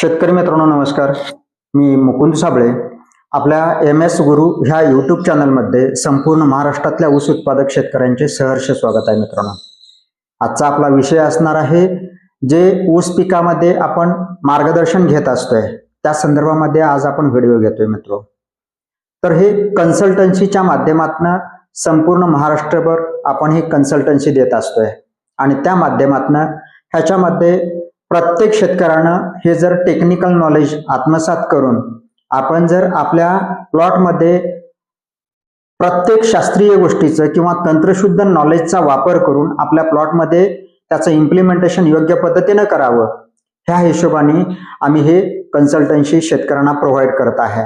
शेतकरी मित्रांनो नमस्कार. मी मुकुंद साबळे. आपल्या एम एस गुरु ह्या यूट्यूब चॅनलमध्ये संपूर्ण महाराष्ट्रातल्या ऊस उत्पादक शेतकऱ्यांचे सहर्ष स्वागत आहे मित्रांनो. आजचा आपला विषय असणार आहे जे ऊस पिकामध्ये आपण मार्गदर्शन घेत असतोय त्या संदर्भामध्ये आज आपण व्हिडिओ घेतोय मित्र. तर हे कन्सल्टन्सीच्या माध्यमातून संपूर्ण महाराष्ट्रभर आपण ही कन्सल्टन्सी देत असतोय. आणि त्या माध्यमातून ह्याच्यामध्ये प्रत्येक शेतकऱ्यानं हे जर टेक्निकल नॉलेज आत्मसात करून आपण जर आपल्या प्लॉटमध्ये प्रत्येक शास्त्रीय गोष्टीचं किंवा तंत्रशुद्ध नॉलेजचा वापर करून आपल्या प्लॉटमध्ये त्याचं इम्प्लिमेंटेशन योग्य पद्धतीनं करावं ह्या हिशोबाने आम्ही हे कन्सल्टन्सी शेतकऱ्यांना प्रोव्हाइड करत आहे.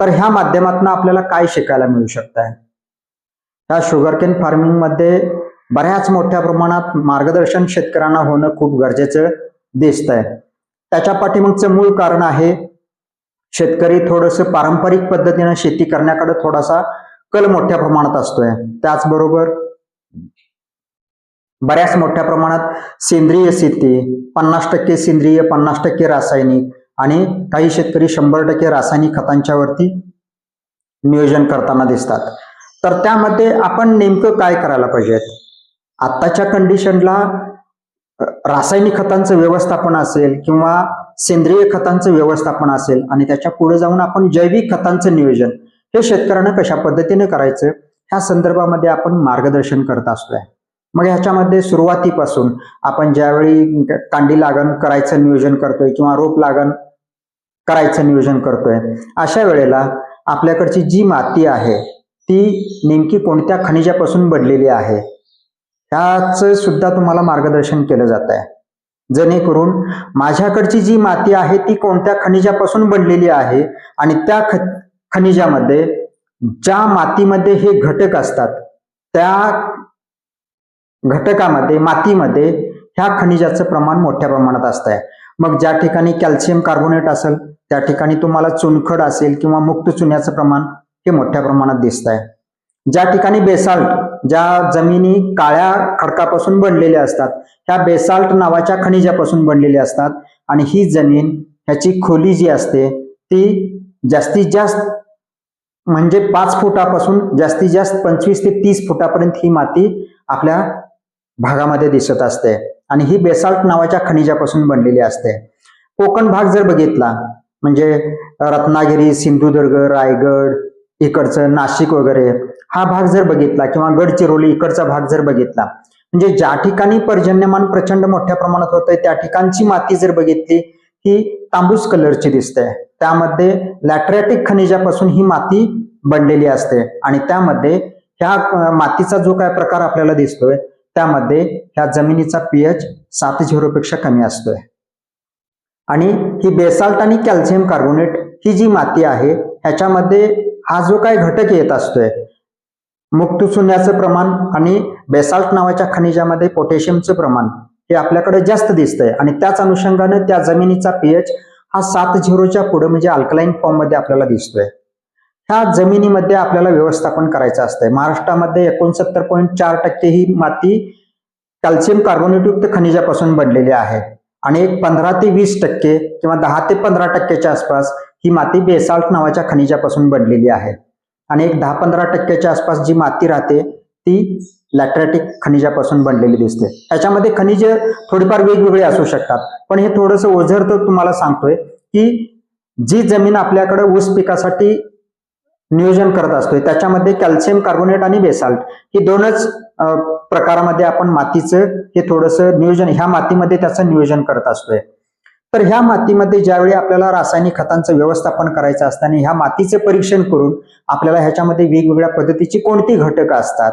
तर ह्या माध्यमातून आपल्याला काय शिकायला मिळू शकत आहे ह्या शुगरकेन फार्मिंगमध्ये बऱ्याच मोठ्या प्रमाणात मार्गदर्शन शेतकऱ्यांना होणं खूप गरजेचं दिसतंय. त्याच्या पाठीमागचं मूळ कारण आहे शेतकरी थोडस पारंपरिक पद्धतीनं शेती करण्याकडे थोडासा कल मोठ्या प्रमाणात असतोय. त्याचबरोबर बऱ्याच मोठ्या प्रमाणात सेंद्रिय शेती पन्नास टक्के सेंद्रिय पन्नास टक्के रासायनिक आणि काही शेतकरी शंभर टक्के रासायनिक खतांच्या वरती नियोजन करताना दिसतात. तर त्यामध्ये आपण नेमकं काय करायला पाहिजे आत्ताच्या कंडिशनला रासायनिक खतांचं व्यवस्थापन असेल किंवा सेंद्रिय खतांचं व्यवस्थापन असेल आणि त्याच्या पुढे जाऊन आपण जैविक खतांचं नियोजन हे शेतकऱ्यांना कशा पद्धतीने करायचं ह्या संदर्भामध्ये आपण मार्गदर्शन करत असतोय. मग ह्याच्यामध्ये सुरुवातीपासून आपण ज्यावेळी कांडी लागण करायचं नियोजन करतोय किंवा रोप लागण करायचं नियोजन करतोय अशा वेळेला आपल्याकडची जी माती आहे ती नेमकी कोणत्या खनिजापासून बनलेली आहे ह्याच सुद्धा तुम्हाला मार्गदर्शन केलं जात आहे जेणेकरून माझ्याकडची जी माती आहे ती कोणत्या खनिजापासून बनलेली आहे आणि त्या ख खनिजामध्ये ज्या मातीमध्ये हे घटक असतात त्या घटकामध्ये मातीमध्ये ह्या खनिजाचं प्रमाण मोठ्या प्रमाणात असतंय. मग ज्या ठिकाणी कॅल्शियम कार्बोनेट असेल त्या ठिकाणी तुम्हाला चुनखड असेल किंवा मुक्त चुन्याचं प्रमाण हे मोठ्या प्रमाणात दिसत आहे ज्या ठिकाणी बेसाल्ट ज्या जमिनी काळ्या खडकापासून बनलेल्या असतात ह्या बेसाल्ट नावाच्या खनिजापासून बनलेल्या असतात आणि ही जमीन ह्याची खोली जी असते ती जास्तीत जास्त म्हणजे पाच फुटापासून जास्तीत जास्त पंचवीस ते तीस फुटापर्यंत ही माती आपल्या भागामध्ये दिसत असते आणि ही बेसाल्ट नावाच्या खनिजापासून बनलेली असते. कोकण भाग जर बघितला म्हणजे रत्नागिरी सिंधुदुर्ग रायगड इकडचं नाशिक वगैरे हा भाग जर बघितला किंवा गडचिरोली इकडचा भाग जर बघितला म्हणजे ज्या ठिकाणी पर्जन्यमान प्रचंड मोठ्या प्रमाणात होतंय त्या ठिकाणची माती जर बघितली ही तांबूस कलरची दिसते त्यामध्ये लॅट्रॅटिक खनिजापासून ही माती बनलेली असते आणि त्यामध्ये ह्या मातीचा जो काय प्रकार आपल्याला दिसतोय त्यामध्ये ह्या जमिनीचा पीएच सात झिरो पेक्षा कमी असतोय. आणि ही बेसाल्ट आणि कॅल्शियम कार्बोनेट ही जी माती आहे ह्याच्यामध्ये हा जो काही घटक येत असतोय मुक्त चुन्याचं प्रमाण आणि बेसाल्ट नावाच्या खनिजामध्ये पोटॅशियमचं प्रमाण हे आपल्याकडे जास्त दिसतंय. आणि त्याच अनुषंगाने त्या जमिनीचा पीएच हा सात झिरोच्या पुढे म्हणजे अल्कलाईन फॉर्ममध्ये आपल्याला दिसतोय. ह्या जमिनीमध्ये आपल्याला व्यवस्थापन करायचं असतंय. महाराष्ट्रामध्ये एकोणसत्तर पॉईंट चार टक्के ही माती कॅल्शियम कार्बोनेटयुक्त खनिजापासून बनलेली आहे. आणि एक पंधरा ते वीस टक्के किंवा दहा ते पंधरा टक्क्याच्या आसपास ही माती बेसाल्ट नावाच्या खनिजापासून बनलेली आहे. आणि एक दहा पंधरा टक्क्याच्या आसपास जी माती राहते ती लॅट्रॅटिक खनिजापासून बनलेली दिसते. त्याच्यामध्ये खनिज थोडीफार वेगवेगळी असू शकतात पण हे थोडंसं ओझर तर तुम्हाला सांगतोय की जी जमीन आपल्याकडे ऊस पिकासाठी नियोजन करत असतोय. त्याच्यामध्ये कॅल्शियम कार्बोनेट आणि बेसाल्ट ही दोनच प्रकारामध्ये आपण मातीचं हे थोडंसं नियोजन ह्या मातीमध्ये त्याचं नियोजन करत असतोय. तर ह्या मातीमध्ये ज्यावेळी आपल्याला रासायनिक खतांचं व्यवस्थापन करायचं असतं आणि ह्या मातीचं परीक्षण करून आपल्याला ह्याच्यामध्ये वेगवेगळ्या पद्धतीची कोणती घटक असतात?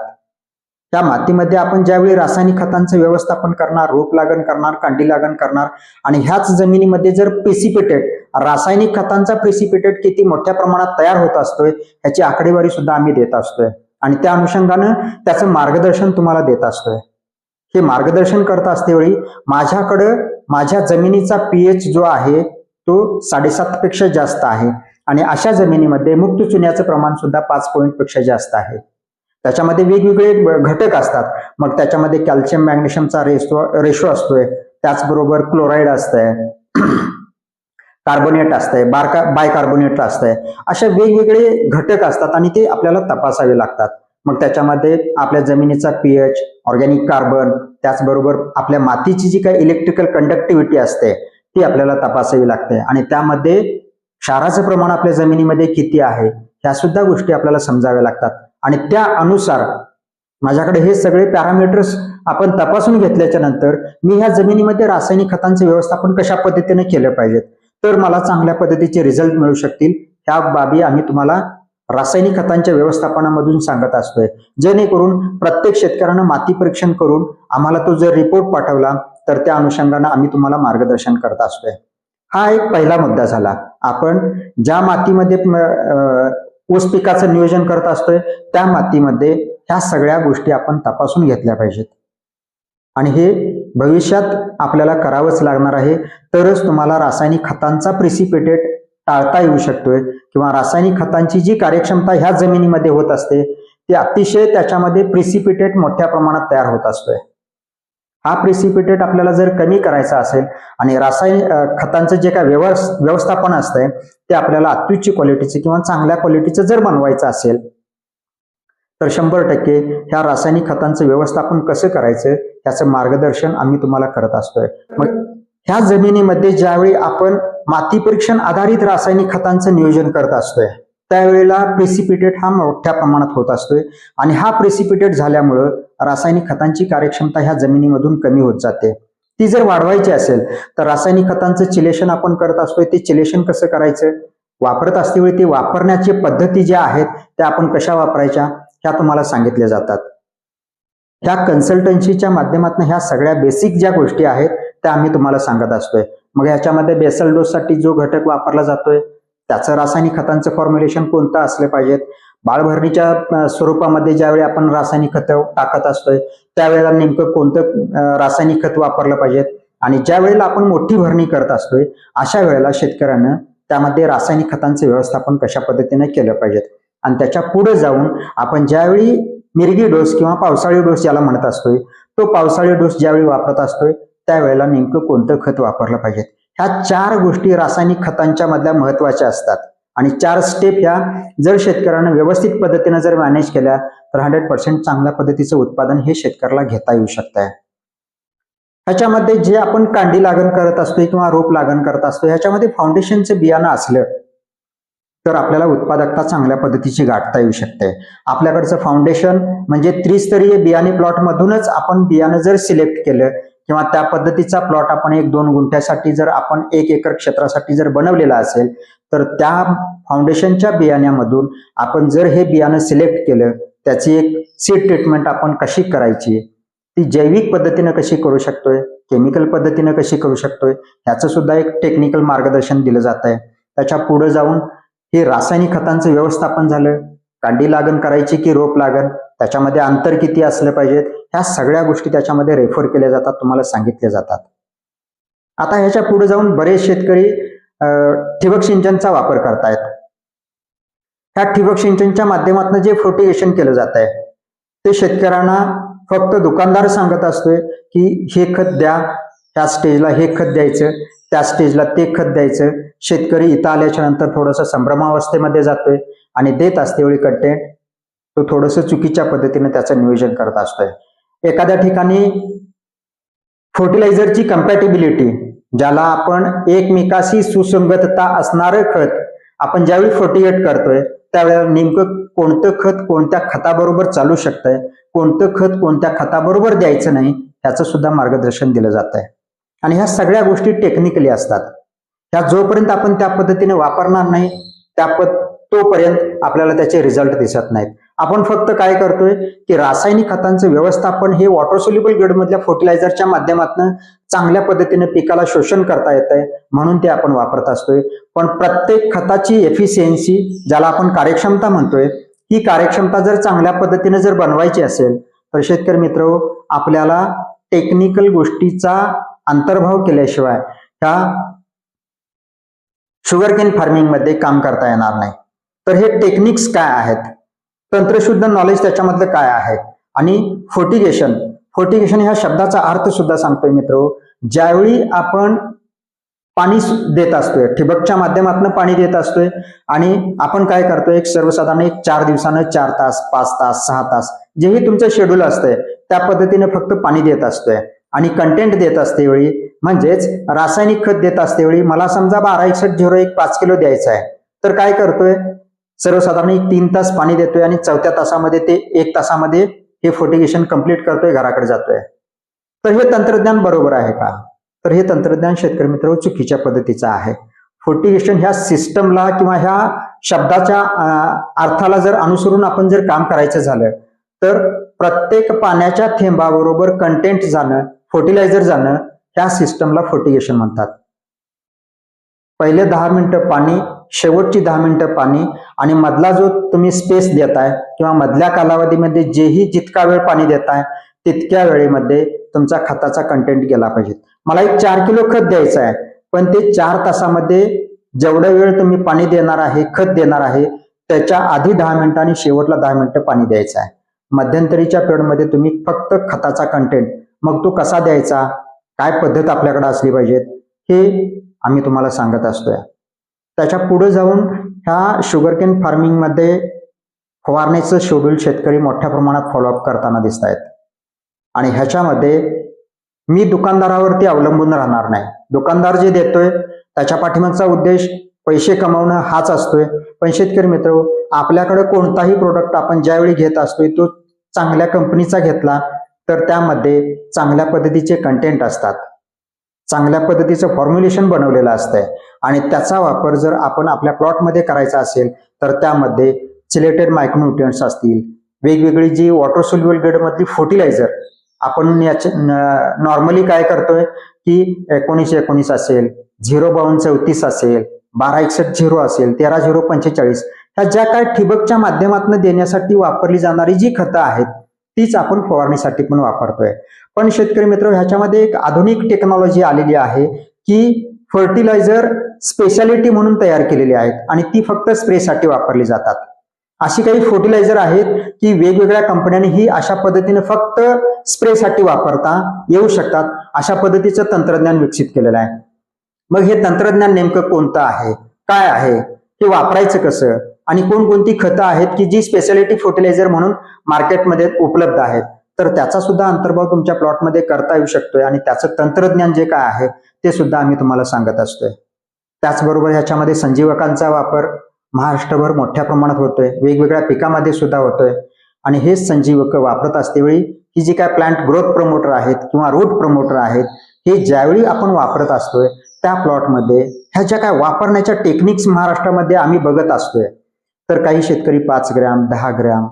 त्या मातीमध्ये आपण ज्यावेळी रासायनिक खतांचं व्यवस्थापन करणार रोप लागण करणार कांडी लागण करणार आणि ह्याच जमिनीमध्ये जर प्रेसिपिटेट रासायनिक खतांचा प्रेसिपिटेट किती मोठ्या प्रमाणात तयार होत असतोय ह्याची आकडेवारी सुद्धा आम्ही देत असतोय. आणि त्या अनुषंगानं त्याचं मार्गदर्शन तुम्हाला देत असतोय. हे मार्गदर्शन करत असतेवेळी माझ्याकडं माझ्या जमिनीचा पीएच जो आहे तो साडेसात पेक्षा जास्त आहे. आणि अशा जमिनीमध्ये मुक्त चुन्याचं प्रमाण सुद्धा पाच पॉईंटपेक्षा जास्त आहे. त्याच्यामध्ये वेगवेगळे घटक असतात. मग त्याच्यामध्ये कॅल्शियम मॅग्नेशियमचा रेशो रेशो असतोय. त्याचबरोबर क्लोराईड असतंय. कार्बोनेट असतंय. बारका बायकार्बोनेट असतंय. अशा वेगवेगळे घटक असतात आणि ते आपल्याला तपासावे लागतात. मग त्याच्यामध्ये आपल्या जमिनीचा पीएच ऑर्गॅनिक कार्बन त्याचबरोबर आपल्या मातीची जी काही इलेक्ट्रिकल कंडक्टिव्हिटी असते ती आपल्याला तपासावी लागते. आणि त्यामध्ये क्षाराचं प्रमाण आपल्या जमिनीमध्ये किती आहे ह्या सुद्धा गोष्टी आपल्याला समजाव्या लागतात. आणि त्या अनुसार माझ्याकडे हे सगळे पॅरामीटर्स आपण तपासून घेतल्याच्या नंतर मी ह्या जमिनीमध्ये रासायनिक खतांचे व्यवस्थापन कशा पद्धतीने केलं पाहिजेत? तर मला चांगल्या पद्धतीचे रिझल्ट मिळू शकतील. ह्या बाबी आम्ही तुम्हाला रासायनिक खतांच्या व्यवस्थापनामधून सांगत असतोय. जेणेकरून प्रत्येक शेतकऱ्यानं माती परीक्षण करून आम्हाला तो जर रिपोर्ट पाठवला तर त्या अनुषंगानं आम्ही तुम्हाला मार्गदर्शन करत असतोय. हा एक पहिला मुद्दा झाला. आपण ज्या मातीमध्ये ऊस पिकाचं नियोजन करत असतोय त्या मातीमध्ये ह्या सगळ्या गोष्टी आपण तपासून घेतल्या पाहिजेत. आणि हे भविष्यात आपल्याला करावंच लागणार आहे. तरच तुम्हाला रासायनिक खतांचा प्रिसिपिटेट टाळता येऊ शकतोय किंवा रासायनिक खतांची जी कार्यक्षमता ह्या जमिनीमध्ये होत असते ती अतिशय त्याच्यामध्ये प्रिसिपिटेट मोठ्या प्रमाणात तयार होत असतोय. हा प्रिसिपिटेट आपल्याला जर कमी करायचा असेल आणि रासायनिक खतांचं जे काय व्यवस व्यवस्थापन असतंय ते आपल्याला अत्युच्च क्वालिटीचं किंवा चांगल्या क्वालिटीचं जर बनवायचं असेल तर शंभर टक्के ह्या रासायनिक खतांचं व्यवस्थापन कसं करायचं याचं मार्गदर्शन आम्ही तुम्हाला करत असतोय. मग ह्या जमिनीमध्ये ज्यावेळी आपण माती परीक्षण आधारित रासायनिक खतांचं नियोजन करत असतोय त्यावेळेला प्रेसिपिटेट हा मोठ्या प्रमाणात होत असतोय. आणि हा प्रेसिपिटेट झाल्यामुळं रासायनिक खतांची कार्यक्षमता ह्या जमिनीमधून कमी होत जाते. ती जर वाढवायची असेल तर रासायनिक खतांचं चिलेशन आपण करत असतोय ते चिलेशन कसं करायचं? वापरत असतेवेळी ते वापरण्याची पद्धती ज्या आहेत त्या आपण कशा वापरायच्या? ह्या तुम्हाला सांगितल्या जातात. ह्या कन्सल्टन्सीच्या माध्यमातून ह्या सगळ्या बेसिक ज्या गोष्टी आहेत त्या आम्ही तुम्हाला सांगत असतोय. मग ह्याच्यामध्ये बेसल डोससाठी जो घटक वापरला जातोय त्याचं रासायनिक खतांचं फॉर्म्युलेशन कोणतं असलं पाहिजेत? बाळभरणीच्या स्वरूपामध्ये ज्यावेळी आपण रासायनिक खत टाकत असतोय त्यावेळेला नेमकं कोणतं रासायनिक खत वापरलं पाहिजेत? आणि ज्या वेळेला आपण मोठी भरणी करत असतोय अशा वेळेला शेतकऱ्यानं त्यामध्ये रासायनिक खतांचं व्यवस्थापन कशा पद्धतीने केलं पाहिजेत? आणि त्याच्या पुढे जाऊन आपण ज्यावेळी मिरगी डोस किंवा पावसाळी डोस ज्याला म्हणत असतोय तो पावसाळी डोस ज्यावेळी वापरत असतोय त्यावेळेला नेमकं कोणतं खत वापरलं पाहिजे ह्या चार गोष्टी रासायनिक खतांच्या मधल्या महत्त्वाच्या असतात. आणि चार स्टेप ह्या जर शेतकऱ्यानं व्यवस्थित पद्धतीने जर मॅनेज केल्या तर हंड्रेड पर्सेंट चांगल्या पद्धतीचं उत्पादन हे शेतकऱ्याला घेता येऊ शकत आहे ह्याच्यामध्ये जे आपण कांडी लागण करत असतोय किंवा रोप लागण करत असतो ह्याच्यामध्ये फाउंडेशनचं बियाणं असलं तर आपल्याला उत्पादकता चांगल्या पद्धतीची गाठता येऊ शकते. आपल्याकडचं फाउंडेशन म्हणजे त्रिस्तरीय बियाणे प्लॉट मधूनच आपण बियाणं जर सिलेक्ट केलं किंवा त्या पद्धतीचा प्लॉट आपण एक दोन गुंठ्यासाठी जर आपण एक एकर क्षेत्रासाठी जर बनवलेला असेल तर त्या फाउंडेशनच्या बियाण्यामधून आपण जर हे बियाणं सिलेक्ट केलं त्याची एक सीड ट्रीटमेंट आपण कशी करायची? ती जैविक पद्धतीनं कशी करू शकतोय? केमिकल पद्धतीनं कशी करू शकतोय? ह्याचं सुद्धा एक टेक्निकल मार्गदर्शन दिलं जात आहे त्याच्या पुढे जाऊन हे रासायनिक खतांचं व्यवस्थापन झालं. कांडी लागण करायची की रोप लागण? त्याच्यामध्ये अंतर किती असलं पाहिजेत ह्या सगळ्या गोष्टी त्याच्यामध्ये रेफर केल्या जातात तुम्हाला सांगितल्या जातात. आता ह्याच्या पुढे जाऊन बरेच शेतकरी ठिबक सिंचनचा वापर करतायत. ह्या ठिबक सिंचनच्या माध्यमातून जे फ्रोटिगेशन केलं जात आहे ते शेतकऱ्यांना फक्त दुकानदार सांगत असतोय की हे खत द्या त्या स्टेजला हे खत द्यायचं त्या स्टेजला ते खत द्यायचं. शेतकरी इथं आल्याच्यानंतर थोडंसं संभ्रमावस्थेमध्ये जातोय आणि देत असते वेळी कंटेंट तो थोडंसं चुकीच्या पद्धतीने त्याचं नियोजन करत असतोय. एखाद्या ठिकाणी फर्टिलायझरची कम्पॅटेबिलिटी ज्याला आपण एकमेकाशी सुसंगतता असणारं खत आपण ज्यावेळी फर्टिगेट करतोय त्यावेळेला नेमकं कोणतं खत कोणत्या खताबरोबर चालू शकतंय कोणतं खत कोणत्या खताबरोबर द्यायचं नाही ह्याचं सुद्धा मार्गदर्शन दिलं जात आहे आणि ह्या सगळ्या गोष्टी टेक्निकली असतात. ह्या जोपर्यंत आपण त्या पद्धतीने वापरणार नाही त्या पद तोपर्यंत आपल्याला त्याचे रिझल्ट दिसत नाहीत. आपण फक्त काय करतोय की रासायनिक खतांचं व्यवस्थापन हे वॉटर सोल्युबल ग्रेडमधल्या फर्टिलायझरच्या माध्यमातून चांगल्या पद्धतीने पिकाला शोषण करता येत आहे म्हणून ते आपण वापरत असतोय. पण प्रत्येक खताची एफिशियन्सी ज्याला आपण कार्यक्षमता म्हणतोय ही कार्यक्षमता जर चांगल्या पद्धतीने जर बनवायची असेल तर शेतकरी मित्र आपल्याला टेक्निकल गोष्टीचा अंतर्भाव केल्याशिवाय ह्या शुगरकेन फार्मिंगमध्ये फार्मिंगमध्ये काम करता येणार नाही. तर हे टेक्निक्स काय आहेत? तंत्रशुद्ध नॉलेज त्याच्यामधलं काय आहे? आणि फोर्टिगेशन फोर्टिगेशन ह्या शब्दाचा अर्थ सुद्धा सांगतोय मित्र. ज्यावेळी आपण पाणी देत असतोय ठिबकच्या माध्यमातून पाणी देत असतोय आणि आपण काय करतोय? एक सर्वसाधारण एक चार दिवसानं चार तास पाच तास सहा तास जेही तुमचं शेड्यूल असतंय त्या पद्धतीने फक्त पाणी देत असतोय. आणि कंटेंट देत असते वेळी म्हणजेच रासायनिक खत देत असते वेळी मला समजा बारा एकसठ झिरो एक पाच किलो द्यायचं आहे तर काय करतोय? सर्वसाधारण एक तीन तास पाणी देतोय आणि चौथ्या तासामध्ये ते एक तासामध्ये हे फोर्टिगेशन कंप्लीट करतोय घराकडे जातोय. तर हे तंत्रज्ञान बरोबर आहे का? तर हे तंत्रज्ञान शेतकरी मित्र चुकीच्या पद्धतीचं आहे. फोर्टिगेशन ह्या सिस्टमला किंवा ह्या शब्दाच्या अर्थाला जर अनुसरून आपण जर काम करायचं झालं तर प्रत्येक पाण्याच्या थेंबाबरोबर कंटेंट जाणं फर्टिलायझर जाणं ह्या सिस्टमला फोर्टिगेशन म्हणतात. पहिले दहा मिनिटं पाणी शेवटची दहा मिनिटं पाणी आणि मधला जो तुम्ही स्पेस देताय किंवा मधल्या कालावधीमध्ये जेही जितका वेळ पाणी देताय तितक्या वेळेमध्ये तुमचा खताचा कंटेंट गेला पाहिजे. मला एक चार किलो खत द्यायचं आहे पण ते चार तासामध्ये जेवढा वेळ तुम्ही पाणी देणार आहे खत देणार आहे त्याच्या आधी दहा मिनिटं आणि शेवटला दहा मिनिटं पाणी द्यायचं आहे. मध्यंतरीच्या पिरियडमध्ये तुम्ही फक्त खताचा कंटेंट मग तो कसा द्यायचा काय पद्धत आपल्याकडे असली पाहिजेत हे आम्ही तुम्हाला सांगत असतोय. त्याच्या पुढे जाऊन ह्या शुगरकेन फार्मिंगमध्ये फवारणीचं शेड्यूल शेतकरी मोठ्या प्रमाणात फॉलोअप करताना दिसत आहेत आणि ह्याच्यामध्ये मी दुकानदारावरती अवलंबून राहणार नाही. दुकानदार जे देतोय त्याच्या पाठीमागचा उद्देश पैसे कमावणं हाच असतोय. पण शेतकरी मित्र आपल्याकडे कोणताही प्रोडक्ट आपण ज्यावेळी घेत असतोय तो चांगल्या कंपनीचा घेतला तर त्यामध्ये चांगल्या पद्धतीचे कंटेंट असतात. चांगल्या पद्धतीचं फॉर्म्युलेशन बनवलेलं असतंय. आणि त्याचा वापर जर आपण आपल्या प्लॉटमध्ये करायचा असेल तर त्यामध्ये सिलेटेड मायक्रोन्युट्रियंट्स असतील वेगवेगळी जी वॉटर सोल्युबल ग्रेडमधली फर्टिलायझर आपण याचे नॉर्मली काय करतोय की एकोणीसशे एकोणीस असेल झिरो बावन्न चौतीस असेल बारा एकसष्ट झिरो असेल तेरा झिरो पंचेचाळीस ह्या ज्या काय ठिबकच्या माध्यमातून देण्यासाठी वापरली जाणारी जी खतं आहेत तीच आपण फवारणीसाठी पण वापरतोय. पण शेतकरी मित्र ह्याच्यामध्ये एक आधुनिक टेक्नॉलॉजी आलेली आहे की फर्टिलायझर स्पेशालिटी म्हणून तयार केलेली आहेत आणि ती फक्त स्प्रेसाठी वापरली जातात. अशी काही फर्टिलायझर आहेत की वेगवेगळ्या कंपन्यांनी ही अशा पद्धतीने फक्त स्प्रेसाठी वापरता येऊ शकतात अशा पद्धतीचं तंत्रज्ञान विकसित केलेलं आहे. मग हे तंत्रज्ञान नेमकं कोणतं आहे? काय आहे? हे वापरायचं कसं? आणि कोणकोणती खतं आहेत की जी स्पेशालिटी फर्टिलायझर म्हणून मार्केटमध्ये उपलब्ध आहेत? तर त्याचा सुद्धा अंतर्भाव तुमच्या प्लॉटमध्ये करता येऊ शकतोय आणि त्याचं तंत्रज्ञान जे काय आहे ते सुद्धा आम्ही तुम्हाला सांगत असतोय. त्याचबरोबर ह्याच्यामध्ये संजीवकांचा वापर महाराष्ट्रभर मोठ्या प्रमाणात होतोय वेगवेगळ्या पिकामध्ये सुद्धा होतोय. आणि हेच संजीवक वापरत असतेवेळी ही जी काय प्लांट ग्रोथ प्रमोटर आहेत किंवा रूट प्रमोटर आहेत हे ज्यावेळी आपण वापरत असतोय त्या प्लॉटमध्ये ह्या ज्या काय वापरण्याच्या टेक्निक्स महाराष्ट्रामध्ये आम्ही बघत असतोय. तर काही शेतकरी पाच ग्रॅम दहा ग्रॅम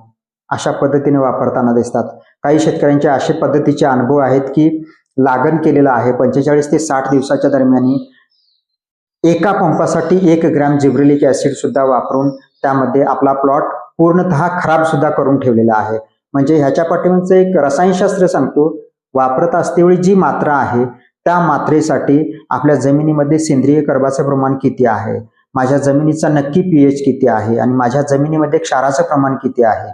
अशा पद्धतीने वापरताना दिसतात. काही शेतकऱ्यांचे असे पद्धतीचे अनुभव आहेत की लागण केलेलं आहे. पंचेचाळीस ते साठ दिवसाच्या दरम्यान एका पंपासाठी एक ग्रॅम जिब्रिलिक ऍसिड सुद्धा वापरून त्यामध्ये आपला प्लॉट पूर्णतः खराब सुद्धा करून ठेवलेला आहे. म्हणजे ह्याच्या पाठीमागचं एक रसायनशास्त्र सांगतो वापरत असतेवेळी जी मात्रा आहे त्या मात्रेसाठी आपल्या जमिनीमध्ये सेंद्रिय कर्बाचं प्रमाण किती आहे? माझ्या जमिनीचा नक्की पीएच किती आहे आणि माझ्या जमिनीमध्ये क्षाराचं प्रमाण किती आहे?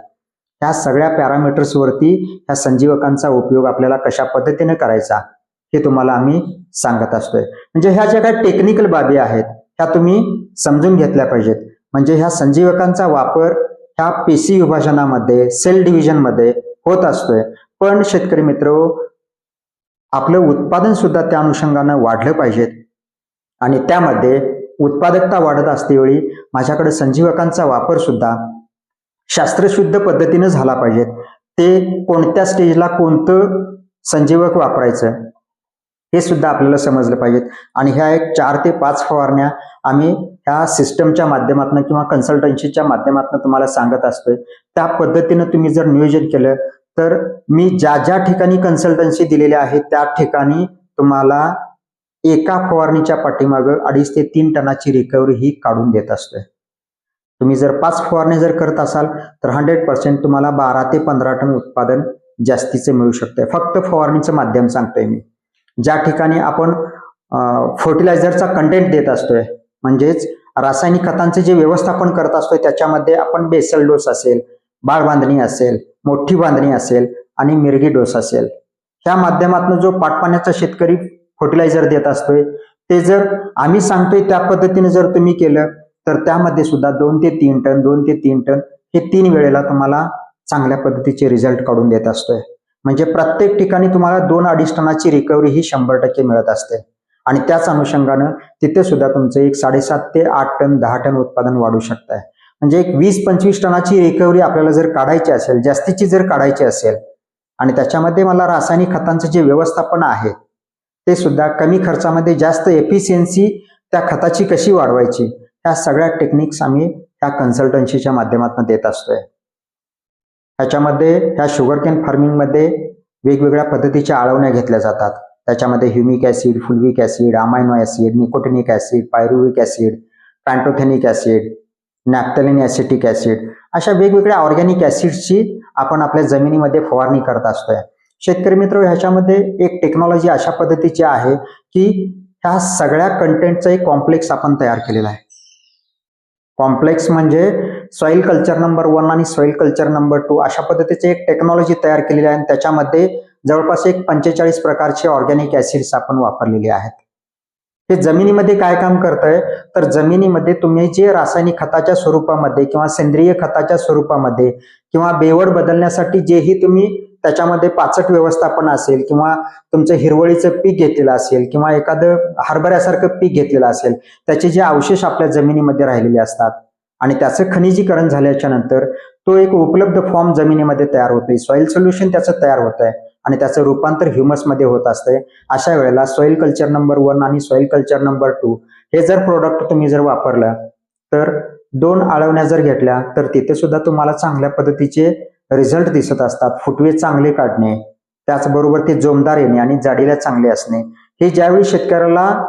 ह्या सगळ्या पॅरामीटर्सवरती ह्या संजीवकांचा उपयोग आपल्याला कशा पद्धतीने करायचा हे तुम्हाला आम्ही सांगत असतोय. म्हणजे ह्या ज्या काही टेक्निकल बाबी आहेत ह्या तुम्ही समजून घेतल्या पाहिजेत. म्हणजे ह्या संजीवकांचा वापर ह्या पेशी विभाजनामध्ये सेल डिव्हिजनमध्ये होत असतोय. पण शेतकरी मित्र आपलं उत्पादन सुद्धा त्या अनुषंगानं वाढलं पाहिजेत. आणि त्यामध्ये उत्पादकता वाढत असतेवेळी माझ्याकडे संजीवकांचा वापर सुद्धा शास्त्रशुद्ध पद्धतीनं झाला पाहिजेत ते कोणत्या स्टेजला कोणतं संजीवक वापरायचं हे सुद्धा आपल्याला समजलं पाहिजेत आणि ह्या एक चार ते पाच फवारण्या आम्ही ह्या सिस्टमच्या माध्यमातून किंवा कन्सल्टन्सीच्या माध्यमातून तुम्हाला सांगत असतोय. त्या पद्धतीनं तुम्ही जर नियोजन केलं तर मी ज्या ज्या ठिकाणी कन्सल्टन्सी दिलेल्या आहे त्या ठिकाणी तुम्हाला एका फवारणीच्या पाठीमागं अडीच ते तीन टनाची रिकव्हरी ही काढून देत असतोय तुम्ही जर पाच फवारणी जर करत असाल तर हंड्रेड पर्सेंट तुम्हाला बारा ते पंधरा टन उत्पादन जास्तीचे मिळू शकते फक्त फवारणीचं माध्यम सांगतोय मी. ज्या ठिकाणी आपण फर्टिलायझरचा कंटेंट देत असतोय म्हणजेच रासायनिक खतांचे जे व्यवस्थापन करत असतोय त्याच्यामध्ये आपण बेसल डोस असेल बाळ बांधणी असेल मोठी बांधणी असेल आणि मिरगी डोस असेल. ह्या माध्यमातून जो पाटपाण्याचा शेतकरी फर्टिलायझर देत असतोय. ते जर आम्ही सांगतोय त्या पद्धतीने जर तुम्ही केलं तर त्यामध्ये सुद्धा दोन ते तीन टन दोन ते तीन टन हे तीन वेळेला तुम्हाला चांगल्या पद्धतीचे रिझल्ट काढून देत असतोय. म्हणजे प्रत्येक ठिकाणी तुम्हाला दोन अडीच टनाची रिकव्हरी ही शंभर टक्के मिळत असते. आणि त्याच अनुषंगानं तिथे सुद्धा तुमचं एक साडेसात ते आठ टन दहा टन उत्पादन वाढू शकत आहे म्हणजे एक वीस पंचवीस टनाची रिकव्हरी आपल्याला जर काढायची असेल जास्तीची जर काढायची असेल आणि त्याच्यामध्ये मला रासायनिक खतांचं जे व्यवस्थापन आहे ते सुद्धा कमी खर्चामध्ये जास्त एफिशियन्सी त्या खताची कशी वाढवायची? ह्या सगळ्या टेक्निक्स आम्ही ह्या कन्सल्टन्सीच्या माध्यमातून देत असतोय. ह्याच्यामध्ये ह्या शुगरकेन फार्मिंगमध्ये वेगवेगळ्या पद्धतीच्या आळवण्या घेतल्या जातात. त्याच्यामध्ये humic acid fulvic acid amino acid nicotinic acid pyruvic acid pantothenic acid naphthalene acetic acid अशा वेगवेगळ्या ऑर्गॅनिक ॲसिडची आपण आपल्या जमिनीमध्ये फवारणी करत असतोय. शेतकरी मित्र ह्याच्यामध्ये एक टेक्नॉलॉजी अशा पद्धतीची आहे की ह्या सगळ्या कंटेंटचं एक कॉम्प्लेक्स आपण तयार केलेला आहे. कॉम्प्लेक्स म्हणजे सॉइल कल्चर नंबर वन आणि सॉइल कल्चर नंबर टू अशा पद्धतीचे एक टेक्नॉलॉजी तयार केलेली आहे आणि त्याच्यामध्ये जवळपास एक पंचेचाळीस प्रकारचे ऑर्गॅनिक ॲसिड्स आपण वापरलेले आहेत. हे जमिनीमध्ये काय काम करतंय? तर जमिनीमध्ये तुम्ही जे रासायनिक खताच्या स्वरूपामध्ये किंवा सेंद्रिय खताच्या स्वरूपामध्ये किंवा बेवड बदलण्यासाठी जेही तुम्ही त्याच्यामध्ये पाचट व्यवस्थापन असेल किंवा तुमचं हिरवळीचं पीक घेतलेलं असेल किंवा एखादं हरभऱ्यासारखं पीक घेतलेलं असेल त्याचे जे अवशेष आपल्या जमिनीमध्ये राहिलेले असतात आणि त्याचं खनिजीकरण झाल्याच्यानंतर तो एक उपलब्ध फॉर्म जमिनीमध्ये तयार होतोय. सॉइल सोल्युशन त्याचं तयार होत आहे आणि त्याचं रूपांतर ह्युमसमध्ये होत असतंय. अशा वेळेला सॉइल कल्चर नंबर वन आणि सॉइल कल्चर नंबर टू हे जर प्रोडक्ट तुम्ही जर वापरलं तर दोन आळवण्या जर घेतल्या तर तिथे सुद्धा तुम्हाला चांगल्या पद्धतीचे रिझल्ट दिसत असतात फुटवे चांगले काढणे त्याचबरोबर ते जोमदार येणे आणि जाडीला चांगले असणे हे ज्यावेळी शेतकऱ्याला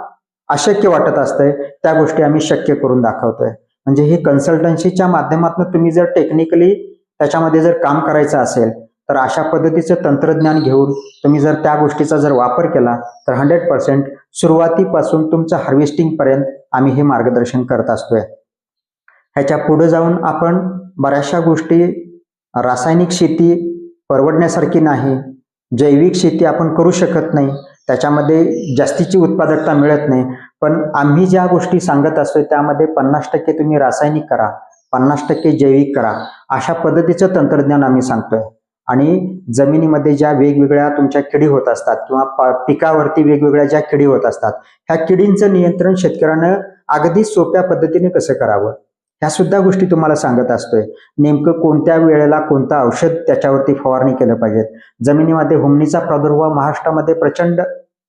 अशक्य वाटत असतंय त्या गोष्टी आम्ही शक्य करून दाखवतोय. म्हणजे हे कन्सल्टन्सीच्या माध्यमातून तुम्ही जर टेक्निकली त्याच्यामध्ये जर काम करायचं असेल तर अशा पद्धतीचं तंत्रज्ञान घेऊन तुम्ही जर त्या गोष्टीचा जर वापर केला तर हंड्रेड पर्सेंट सुरुवातीपासून तुमचं हार्वेस्टिंगपर्यंत आम्ही हे मार्गदर्शन करत असतोय. ह्याच्या पुढे जाऊन आपण बऱ्याचशा गोष्टी रासायनिक शेती परवडण्यासारखी नाही जैविक शेती आपण करू शकत नाही त्याच्यामध्ये जास्तीची उत्पादकता मिळत नाही. पण आम्ही ज्या गोष्टी सांगत असतो त्यामध्ये पन्नास टक्के तुम्ही रासायनिक करा पन्नास टक्के जैविक करा अशा पद्धतीचं तंत्रज्ञान आम्ही सांगतोय. आणि जमिनीमध्ये ज्या वेगवेगळ्या तुमच्या किडी होत असतात किंवा प- पिकावरती वेगवेगळ्या ज्या किडी होत असतात ह्या किडींचं नियंत्रण शेतकऱ्यानं अगदी सोप्या पद्धतीने कसं करावं? ह्या सुद्धा गोष्टी तुम्हाला सांगत असतोय. नेमकं कोणत्या वेळेला कोणतं औषध त्याच्यावरती फवारणी केलं पाहिजेत? जमिनीमध्ये हुमणीचा प्रादुर्भाव महाराष्ट्रामध्ये प्रचंड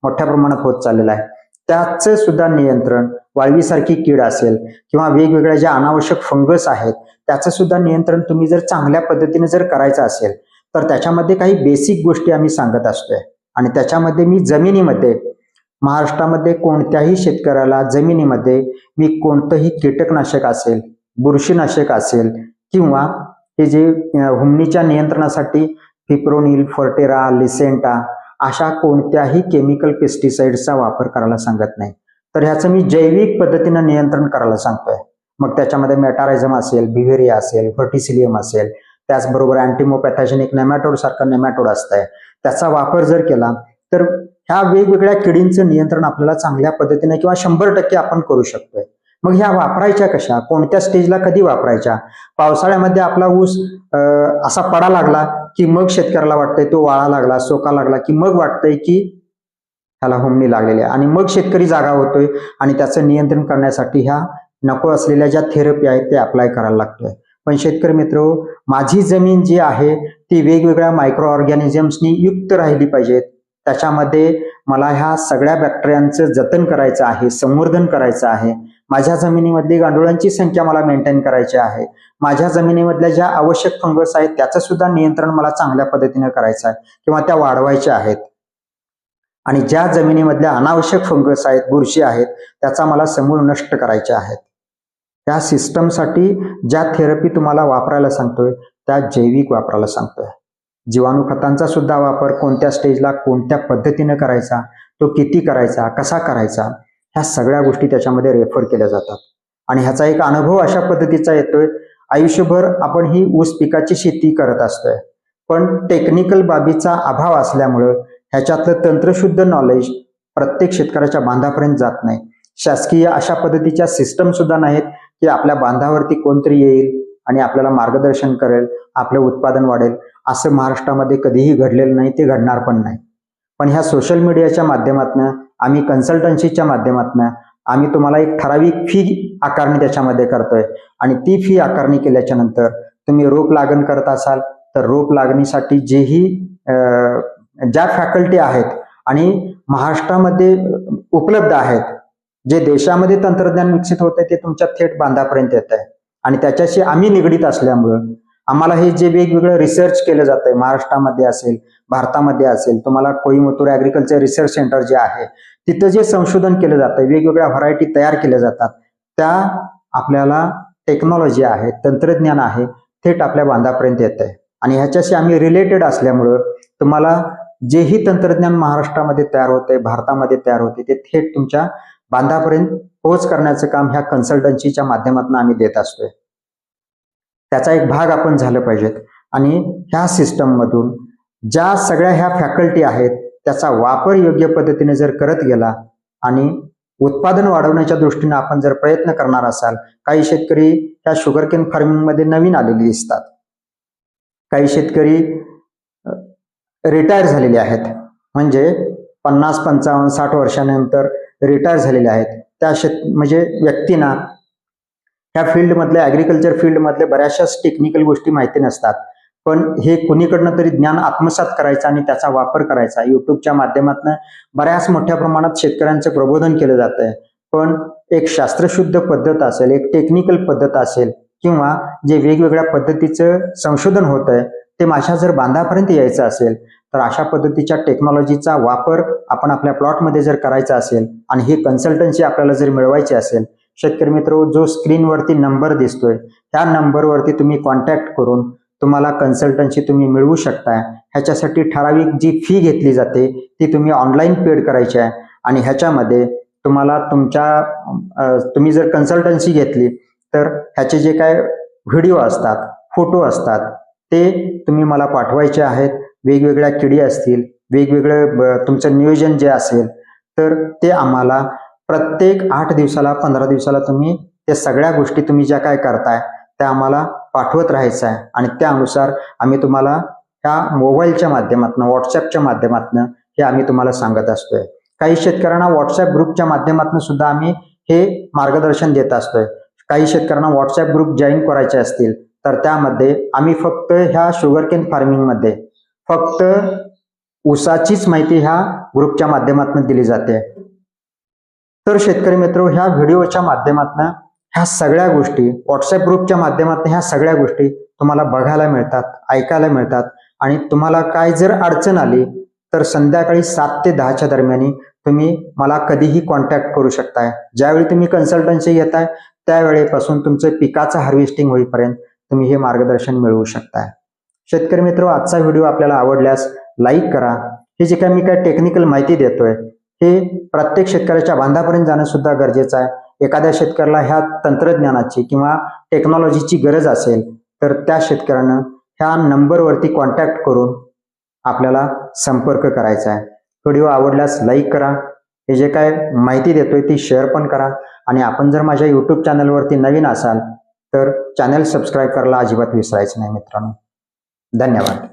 मोठ्या प्रमाणात होत चाललेला आहे. त्याचं सुद्धा नियंत्रण वाळवीसारखी कीड असेल किंवा वेगवेगळ्या ज्या अनावश्यक फंगस आहेत त्याचं सुद्धा नियंत्रण तुम्ही जर चांगल्या पद्धतीने जर करायचं असेल तर त्याच्यामध्ये काही बेसिक गोष्टी आम्ही सांगत असतोय. आणि त्याच्यामध्ये मी जमिनीमध्ये महाराष्ट्रामध्ये कोणत्याही शेतकऱ्याला जमिनीमध्ये मी कोणतंही कीटकनाशक असेल बुरशीनाशक असेल किंवा हे जे हुमणीच्या नियंत्रणासाठी फिप्रोनिल फर्टेरा लिसेंटा अशा कोणत्याही केमिकल पेस्टिसाइड्सचा वापर करायला सांगत नाही. तर ह्याचं मी जैविक पद्धतीनं नियंत्रण करायला सांगतोय. मग त्याच्यामध्ये मेटारायझम असेल बिव्हेरिया असेल व्हर्टिसिलियम असेल त्याचबरोबर अँटीमोपॅथॅजेनिक नेमॅटोड सारखा नेमॅटोड असतंय. त्याचा वापर जर केला तर ह्या वेगवेगळ्या किडींचं नियंत्रण आपल्याला चांगल्या पद्धतीने किंवा शंभर टक्के आपण करू शकतोय. मग ह्या वापरायच्या कशा? कोणत्या स्टेजला कधी वापरायच्या? पावसाळ्यामध्ये आपला ऊस असा पडा लागला की मग शेतकऱ्याला वाटतंय तो वाळा लागला सोका लागला की मग वाटतंय की ह्याला होमणी लागलेली आहे. आणि मग शेतकरी जागा होतोय आणि त्याचं नियंत्रण करण्यासाठी ह्या नको असलेल्या ज्या थेरपी आहेत ते अप्लाय करायला लागतोय. पण शेतकरी मित्र माझी जमीन जी आहे ती वेगवेगळ्या मायक्रो ऑर्गॅनिझम्सनी युक्त राहिली पाहिजेत. त्याच्यामध्ये मला ह्या सगळ्या बॅक्टेरियांचं जतन करायचं आहे संवर्धन करायचं आहे. माझ्या जमिनीमधली गांडुळांची संख्या मला मेंटेन करायची आहे. माझ्या जमिनीमधल्या ज्या आवश्यक फंगस आहेत त्याचं सुद्धा नियंत्रण मला चांगल्या पद्धतीने करायचं आहे किंवा त्या वाढवायच्या आहेत. आणि ज्या जमिनीमधल्या अनावश्यक फंगस आहेत बुरशी आहेत त्याचा मला समूळ नष्ट करायचे आहेत. त्या सिस्टमसाठी ज्या थेरपी तुम्हाला वापरायला सांगतोय त्या जैविक वापरायला सांगतोय. जीवाणू खतांचा सुद्धा वापर कोणत्या स्टेजला कोणत्या पद्धतीने करायचा तो किती करायचा कसा करायचा ह्या सगळ्या गोष्टी त्याच्यामध्ये रेफर केल्या जातात. आणि ह्याचा एक अनुभव अशा पद्धतीचा येतोय आयुष्यभर आपण ही ऊस पिकाची शेती करत असतोय. पण टेक्निकल बाबीचा अभाव असल्यामुळं ह्याच्यातलं तंत्रशुद्ध नॉलेज प्रत्येक शेतकऱ्याच्या बांधापर्यंत जात नाही. शासकीय अशा पद्धतीच्या सिस्टम सुद्धा नाहीत की आपल्या बांधावरती कोणतरी येईल आणि आपल्याला मार्गदर्शन करेल आपलं उत्पादन वाढेल. असं महाराष्ट्रामध्ये कधीही घडलेलं नाही ते घडणार पण नाही. पण ह्या सोशल मीडियाच्या माध्यमातून आम्ही कन्सल्टन्सीच्या माध्यमातून आम्ही तुम्हाला एक ठराविक फी आकारणी त्याच्यामध्ये करतोय. आणि ती फी आकारणी केल्याच्यानंतर तुम्ही रोप लागण करत असाल तर रोप लागणीसाठी जेही ज्या फॅकल्टी आहेत आणि महाराष्ट्रामध्ये उपलब्ध आहेत जे देशामध्ये तंत्रज्ञान विकसित होत आहे ते तुमच्या थेट बांधापर्यंत येत आहे आणि त्याच्याशी आम्ही निगडीत असल्यामुळं आम्हाला हे जे वेगवेगळं रिसर्च केलं जात आहे महाराष्ट्रामध्ये असेल भारतामध्ये असेल तुम्हाला कोईमतूर ऍग्रिकल्चर रिसर्च सेंटर जे आहे तिथं जे संशोधन केलं जातं वेगवेगळ्या व्हरायटी तयार केल्या जातात त्या आपल्याला टेक्नॉलॉजी आहे तंत्रज्ञान आहे थेट आपल्या बांधापर्यंत येत आहे आणि ह्याच्याशी आम्ही रिलेटेड असल्यामुळं तुम्हाला जेही तंत्रज्ञान महाराष्ट्रामध्ये तयार होते भारतामध्ये तयार होते ते थेट तुमच्या बांधापर्यंत पोहोच करण्याचं काम ह्या कन्सल्टन्सीच्या माध्यमातून आम्ही देत असतोय. त्याचा एक भाग आपण झालं पाहिजेत. आणि ह्या सिस्टममधून ज्या सगळ्या ह्या फॅकल्टी आहेत त्याचा वापर योग्य पद्धतीने जर करत गेला आणि उत्पादन वाढवण्याच्या दृष्टीने आपण जर प्रयत्न करणार असाल काही शेतकरी ह्या शुगरकेन फार्मिंगमध्ये नवीन आलेले दिसतात. काही शेतकरी रिटायर झालेले आहेत. म्हणजे पन्नास पंचावन्न साठ वर्षानंतर रिटायर झालेले आहेत. त्या शेत म्हणजे व्यक्तींना ह्या फील्डमधल्या ॲग्रिकल्चर फील्डमधल्या बऱ्याचशाच टेक्निकल गोष्टी माहिती नसतात. पण हे कुणीकडनं तरी ज्ञान आत्मसात करायचं आणि त्याचा वापर करायचा. युट्यूबच्या माध्यमातून बऱ्याच मोठ्या प्रमाणात शेतकऱ्यांचं प्रबोधन केलं जात आहे पण एक शास्त्रशुद्ध पद्धत असेल एक टेक्निकल पद्धत असेल किंवा जे वेगवेगळ्या पद्धतीचं संशोधन होत आहे ते माझ्या जर बांधापर्यंत यायचं असेल तर अशा पद्धतीच्या टेक्नॉलॉजीचा वापर आपण आपल्या प्लॉटमध्ये जर करायचा असेल आणि ही कन्सल्टन्सी आपल्याला जर मिळवायची असेल शेतकरी मित्र जो स्क्रीनवरती नंबर दिसतोय त्या नंबरवरती तुम्ही कॉन्टॅक्ट करून तुम्हाला कन्सल्टन्सी तुम्ही मिळवू शकताय. ह्याच्यासाठी ठराविक जी फी घेतली जाते ती तुम्ही ऑनलाईन पेड करायची आहे. आणि ह्याच्यामध्ये तुम्हाला तुमच्या तुम्ही जर कन्सल्टन्सी घेतली तर ह्याचे जे काय व्हिडिओ असतात फोटो असतात ते तुम्ही मला पाठवायचे आहेत. वेगवेगळ्या किडी असतील वेगवेगळं ब- तुमचं नियोजन जे असेल तर ते आम्हाला प्रत्येक आठ दिवसाला पंधरा दिवसाला तुम्ही त्या सगळ्या गोष्टी तुम्ही ज्या काय करताय त्या आम्हाला पाठवत राहायचं आहे. आणि त्यानुसार आम्ही तुम्हाला ह्या मोबाईलच्या माध्यमातून व्हॉट्सअपच्या माध्यमातून हे आम्ही तुम्हाला सांगत असतोय. काही शेतकऱ्यांना व्हॉट्सअप ग्रुपच्या माध्यमातून सुद्धा आम्ही हे मार्गदर्शन देत असतोय. काही शेतकऱ्यांना व्हॉट्सअप ग्रुप जॉईन करायचे असतील तर त्यामध्ये आम्ही फक्त ह्या शुगरकेन फार्मिंगमध्ये फक्त ऊसाचीच माहिती ह्या ग्रुपच्या माध्यमातून दिली जाते. तर शेतकरी मित्र ह्या व्हिडिओच्या माध्यमातून ह्या सगळ्या गोष्टी व्हॉट्सअप ग्रुपच्या माध्यमातून ह्या सगळ्या गोष्टी तुम्हाला बघायला मिळतात ऐकायला मिळतात. आणि तुम्हाला काय जर अडचण आली तर संध्याकाळी सात ते दहाच्या दरम्यान तुम्ही मला कधीही कॉन्टॅक्ट करू शकताय. ज्यावेळी तुम्ही कन्सल्टन्सी घेताय त्यावेळेपासून तुमचं पिकाचं हार्वेस्टिंग होईपर्यंत तुम्ही हे मार्गदर्शन मिळवू शकताय. शेतकरी मित्र आजचा व्हिडिओ आपल्याला आवडल्यास लाईक करा. हे जे काय मी काय टेक्निकल माहिती देतोय हे प्रत्येक शेतकऱ्याच्या बांधापर्यंत जाणं सुद्धा गरजेचं आहे. एखाद्या शेतकऱ्याला ह्या तंत्रज्ञानाची किंवा टेक्नॉलॉजीची गरज असेल तर त्या शेतकऱ्यानं ह्या नंबरवरती कॉन्टॅक्ट करून आपल्याला संपर्क करायचा आहे. व्हिडिओ आवडल्यास लाईक करा. हे जे काय माहिती देतोय ती शेअर पण करा. आणि आपण जर माझ्या यूट्यूब चॅनलवरती नवीन असाल तर चॅनल सबस्क्राईब करायला अजिबात विसरायचं नाही मित्रांनो. धन्यवाद.